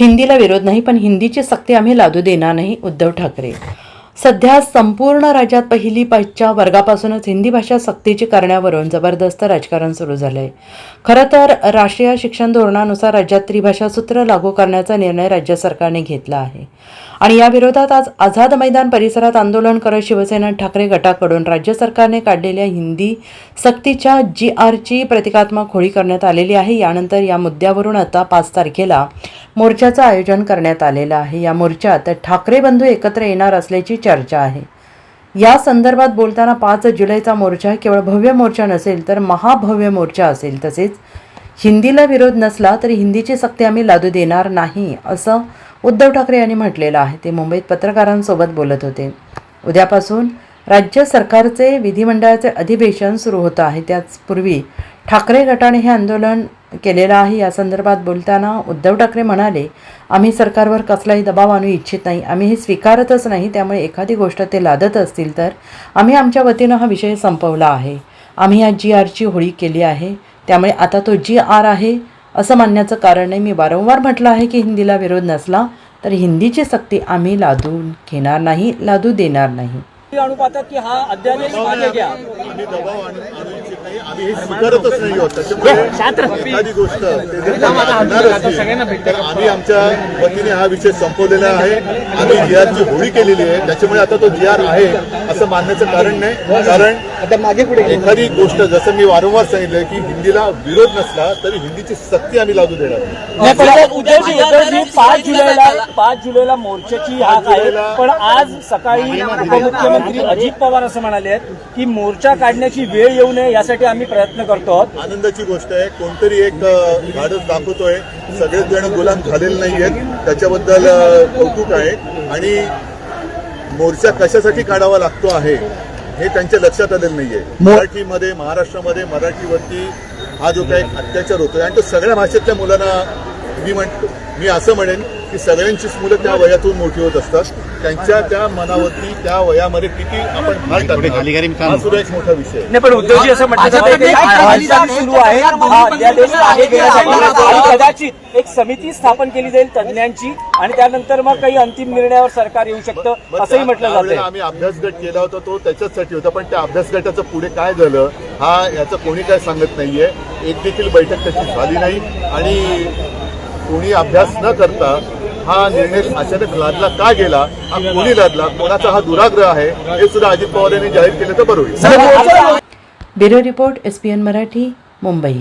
हिंदीला विरोध नाही पण हिंदीची सक्ती आम्ही लादू देणार नाही उद्धव ठाकरे. सध्या संपूर्ण राज्यात पहिली पाचच्या वर्गापासूनच हिंदी भाषा सक्तीची करण्यावरून जबरदस्त राजकारण सुरू झालं आहे खरं तर राष्ट्रीय शिक्षण धोरणानुसार राज्यात त्रिभाषा सूत्र लागू करण्याचा निर्णय राज्य सरकारने घेतला आहे. आणि या विरोधात आज आझाद मैदान परिसरात आंदोलन करत शिवसेना ठाकरे गटाकडून राज्य सरकारने काढलेल्या हिंदी सक्तीच्या जी आरची प्रतिकात्मक होळी करण्यात आलेली आहे. यानंतर या मुद्द्यावरून आता पाच तारखेला मोर्चाचं आयोजन करण्यात आलेलं आहे. या मोर्चात ठाकरे बंधू एकत्र येणार असल्याची चर्चा आहे. या संदर्भात बोलताना पाच जुलैचा मोर्चा केवळ भव्य मोर्चा नसेल तर महाभव्य मोर्चा असेल. तसेच हिंदीला विरोध नसला तरी हिंदीची सक्ती आम्ही लादू देणार नाही असं उद्धव ठाकरे यांनी म्हटलेलं आहे. ते मुंबईत पत्रकारांसोबत बोलत होते. उद्यापासून राज्य सरकारचे विधिमंडळाचे अधिवेशन सुरू होतं आहे. त्याचपूर्वी ठाकरे गटाने हे आंदोलन केलेलं आहे. या संदर्भात बोलताना उद्धव ठाकरे म्हणाले आम्ही सरकारवर कसलाही दबाव आणू इच्छित नाही. आम्ही हे स्वीकारतच नाही. त्यामुळे एखादी गोष्ट ते लादत असतील तर आम्ही आमच्या वतीनं हा विषय संपवला आहे. आम्ही या जी आरची होळी केली आहे. त्यामुळे आता तो जी आर आहे असं मानण्याचं कारण नाही. मी वारंवार म्हटलं आहे की हिंदीला विरोध नसला तर हिंदीची सक्ती आम्ही लादू घेणार नाही लादू देणार नाही. आणू पाहतात की हा अध्यादेश मागे घ्या आम्ही नाही आम्ही हे स्वीकारतच नाही आहोत. त्याच्यामुळे एखादी गोष्ट ते जर त्यांना आणणार असतील, तर आम्ही आमच्या वतीने हा विषय संपवलेला आहे. आम्ही जी आरची होळी केलेली आहे. त्याच्यामुळे आता तो जी आर आहे असं मानण्याचं कारण नाही. कारण आता मागे पुढे एखादी गोष्ट जसं मी वारंवार सांगितलं की हिंदीला विरोध नसला तरी हिंदीची सक्ती आम्ही लागू देणार उद्धवजी पाच जुलैला पाच जुलैला मोर्चाची हाक आहे. पण आज सकाळी उपमुख्यमंत्री अजित पवार असं म्हणाले आहेत की मोर्चा काढण्याची वेळ येऊ नये यासाठी आम्ही प्रयत्न करतो. आहोत आनंदाची गोष्ट आहे. कोणतरी एक धाडस दाखवतोय. सगळेच जण गुलाम झालेले नाही आहेत त्याच्याबद्दल कौतुक आहे. आणि मोर्चा कशासाठी काढावा लागतो आहे? हे त्यांच्या लक्षात आलेलं नाहीये. मराठीमध्ये महाराष्ट्रामध्ये मराठीवरती हा जो काही अत्याचार होतोय आणि तो सगळ्या भाषेतल्या मुलांना मी म्हणतो मी असं म्हणेन की सगळ्यांचीच मुलं त्या वयातून मोठी होत असतात. त्यांच्या त्या मनावरती त्या वयामध्ये किती आपण भार हा सुद्धा एक मोठा विषय आहे. नाही पण उद्धवजी असं म्हटलं जातं की हालचाल सुरू आहे. हा अध्यादेश मागे घेण्यासाठी आणि कदाचित. एक समिती स्थापन केली जाईल तज्ज्ञांची आणि त्यानंतर मग काही अंतिम निर्णयावर सरकार येऊ शकतं असंही म्हटलं त्यावेळेला जातंय आम्ही अभ्यास गट केला होता तो त्याच्याचसाठी होता पण त्या अभ्यास गटाचं पुढे काय झालं हा याचं कोणी काय सांगत नाहीये. एक देखील बैठक त्याची झाली नाही. आणि कोणी अभ्यास न करता हा निर्णय अचानक लादला का गेला हा कोणी लादला कोणाचा हा दुराग्रह आहे हे सुद्धा अजित पवार यांनी जाहीर केलं तर बरं होईल. Bureau report S P N Marathi Mumbai.